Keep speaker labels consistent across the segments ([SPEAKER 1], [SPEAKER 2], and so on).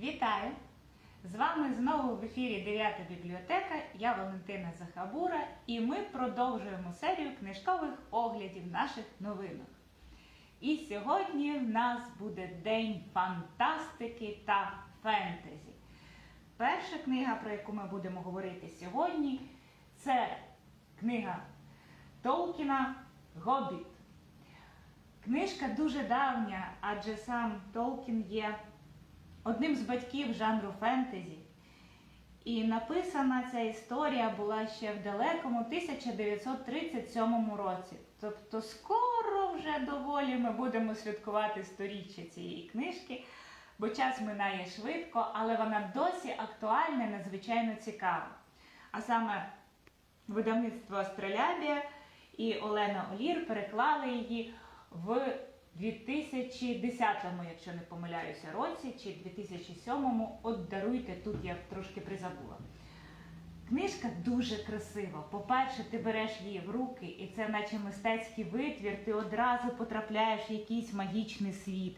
[SPEAKER 1] Вітаю! З вами знову в ефірі 9 бібліотека. Я Валентина Захабура, і ми продовжуємо серію книжкових оглядів наших новинок. І сьогодні в нас буде День фантастики та фентезі. Перша книга, про яку ми будемо говорити сьогодні, це книга Толкіна Гобіт. Книжка дуже давня, адже сам Толкін є одним з батьків жанру фентезі. І написана ця історія була ще в далекому 1937 році. Тобто скоро вже доволі ми будемо святкувати сторіччя цієї книжки, бо час минає швидко, але вона досі актуальна і надзвичайно цікава. А саме видавництво Астролябія і Олена Олір переклали її в 2010-му, якщо не помиляюся, році, чи 2007-му. От даруйте, тут я трошки призабула. Книжка дуже красива. По-перше, ти береш її в руки, і це наче мистецький витвір, ти одразу потрапляєш в якийсь магічний світ.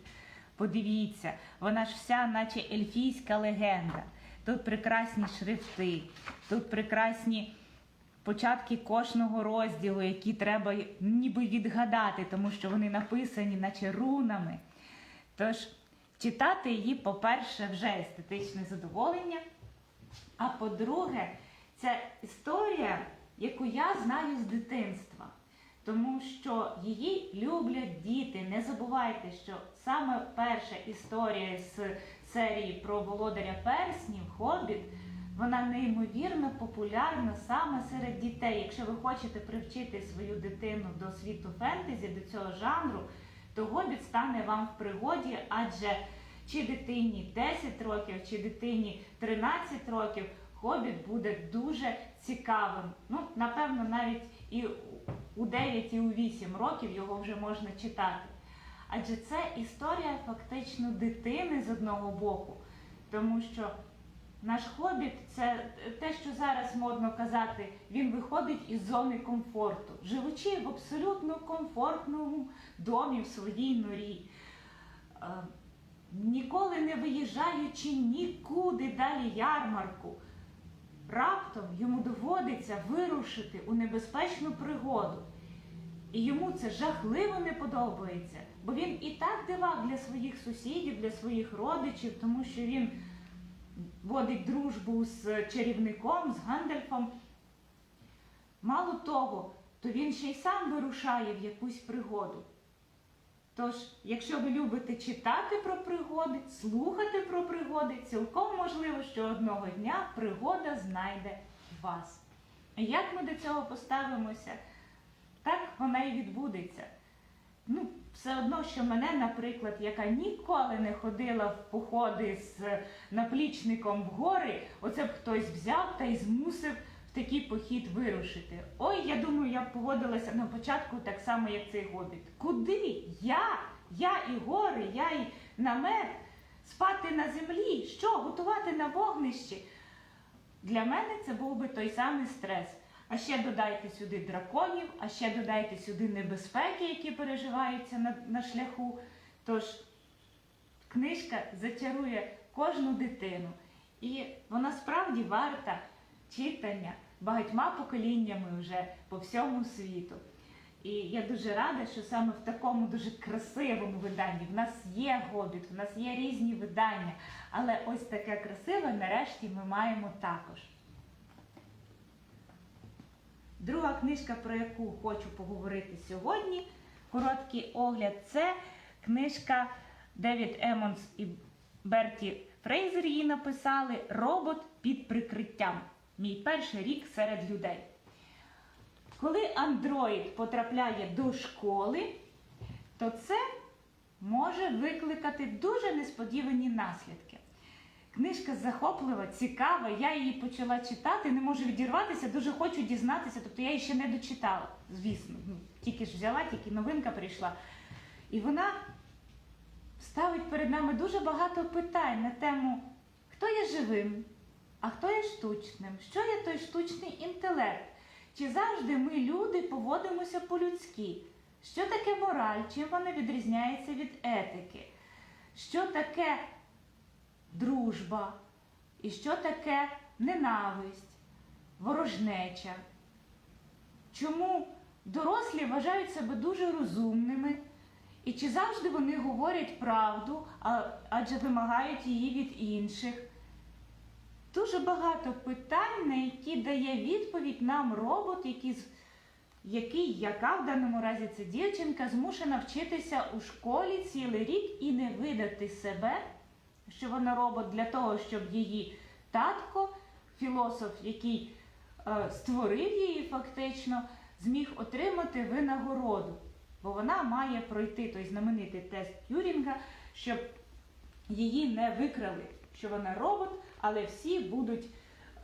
[SPEAKER 1] Подивіться, вона ж вся, наче ельфійська легенда. Тут прекрасні шрифти, тут прекрасні початки кожного розділу, які треба ніби відгадати, тому що вони написані, наче рунами. Тож читати її, по-перше, вже естетичне задоволення. А по-друге, це історія, яку я знаю з дитинства. Тому що її люблять діти. Не забувайте, що саме перша історія з серії про володаря перснів, Хобіт, вона неймовірно популярна саме серед дітей. Якщо ви хочете привчити свою дитину до світу фентезі, до цього жанру, то Гобіт стане вам в пригоді, адже чи дитині 10 років, чи дитині 13 років, Хобіт буде дуже цікавим. Ну, напевно, навіть і у 9 і у 8 років його вже можна читати. Адже це історія фактично дитини з одного боку, тому що наш хобіт це те, що зараз модно казати, він виходить із зони комфорту, живучи в абсолютно комфортному домі в своїй норі. Е, Ніколи не виїжджаючи нікуди далі ярмарку, раптом йому доводиться вирушити у небезпечну пригоду. І йому це жахливо не подобається, бо він і так дивак для своїх сусідів, для своїх родичів, тому що він водить дружбу з чарівником, з Гандальфом. Мало того, то він ще й сам вирушає в якусь пригоду. Тож, якщо ви любите читати про пригоди, слухати про пригоди, цілком можливо, що одного дня пригода знайде вас. Як ми до цього поставимося, так вона і відбудеться. Ну, все одно, що мене, наприклад, яка ніколи не ходила в походи з наплічником в гори, оце б хтось взяв та й змусив в такий похід вирушити. Ой, я думаю, я б поводилася на початку так само, як цей гобіт. Куди? Я? Я і гори, я і намет, спати на землі, що, готувати на вогнищі? Для мене це був би той самий стрес. А ще додайте сюди драконів, а ще додайте сюди небезпеки, які переживаються на, на шляху. Тож книжка зачарує кожну дитину. І вона справді варта читання багатьма поколіннями вже по всьому світу. І я дуже рада, що саме в такому дуже красивому виданні в нас є гобіт, в нас є різні видання, але ось таке красиве нарешті ми маємо також. Друга книжка, про яку хочу поговорити сьогодні, короткий огляд, це книжка Девід Емонс і Берті Фрейзер її написали Робот під прикриттям. Мій перший рік серед людей. Коли андроїд потрапляє до школи, то це може викликати дуже несподівані наслідки. Книжка захоплива, цікава, я її почала читати, не можу відірватися, дуже хочу дізнатися, тобто я її ще не дочитала, звісно. Ну, Тільки ж взяла, тільки новинка прийшла. І вона ставить перед нами дуже багато питань на тему, хто є живим, а хто є штучним, що є той штучний інтелект, чи завжди ми, люди, поводимося по-людськи, що таке мораль, чим вона відрізняється від етики, що таке дружба, і що таке ненависть, ворожнеча. Чому дорослі вважають себе дуже розумними, і чи завжди вони говорять правду, адже вимагають її від інших? Дуже багато питань, на які дає відповідь нам робот, який, яка в даному разі це дівчинка, змушена вчитися у школі цілий рік і не видати себе, що вона робот для того, щоб її татко, філософ, який е, створив її фактично, зміг отримати винагороду. Бо вона має пройти той знаменитий тест Тюрінга, щоб її не викрали, що вона робот, але всі будуть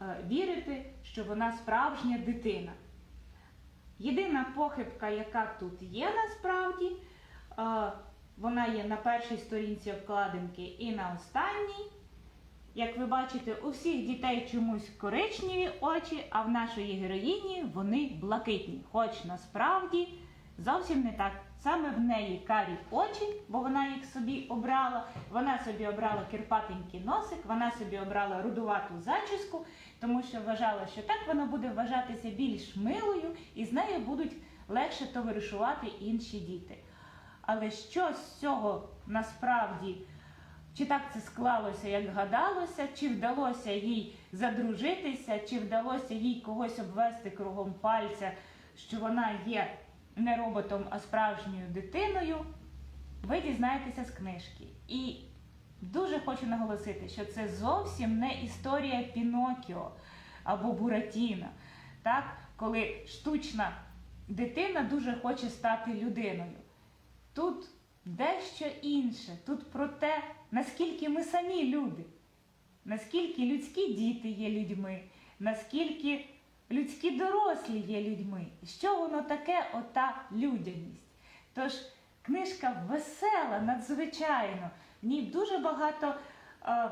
[SPEAKER 1] е, вірити, що вона справжня дитина. Єдина похибка, яка тут є насправді, е, вона є на першій сторінці обкладинки і на останній. Як ви бачите, у всіх дітей чомусь коричневі очі, а в нашої героїні вони блакитні. Хоч насправді зовсім не так. Саме в неї карі очі, бо вона їх собі обрала. Вона собі обрала кирпатенький носик, вона собі обрала рудувату зачіску, тому що вважала, що так вона буде вважатися більш милою і з нею будуть легше товаришувати інші діти. Але що з цього насправді? Чи так це склалося, як гадалося, чи вдалося їй задружитися, чи вдалося їй когось обвести кругом пальця, що вона є не роботом, а справжньою дитиною, ви дізнаєтеся з книжки. І дуже хочу наголосити, що це зовсім не історія Пінокіо або Буратіно, так? коли штучна дитина дуже хоче стати людиною. Тут дещо інше. Тут про те, наскільки ми самі люди, наскільки людські діти є людьми, наскільки людські дорослі є людьми. Що воно таке, ота людяність. Тож книжка весела, надзвичайно. В ній дуже багато е,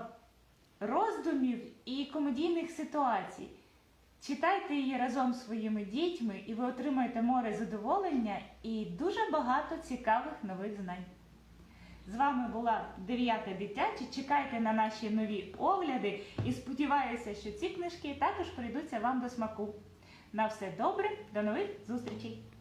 [SPEAKER 1] роздумів і комедійних ситуацій. Читайте її разом з своїми дітьми, і ви отримаєте море задоволення і дуже багато цікавих нових знань. З вами була дев'ята дитяча. Чекайте на наші нові огляди і сподіваюся, що ці книжки також прийдуться вам до смаку. На все добре, до нових зустрічей!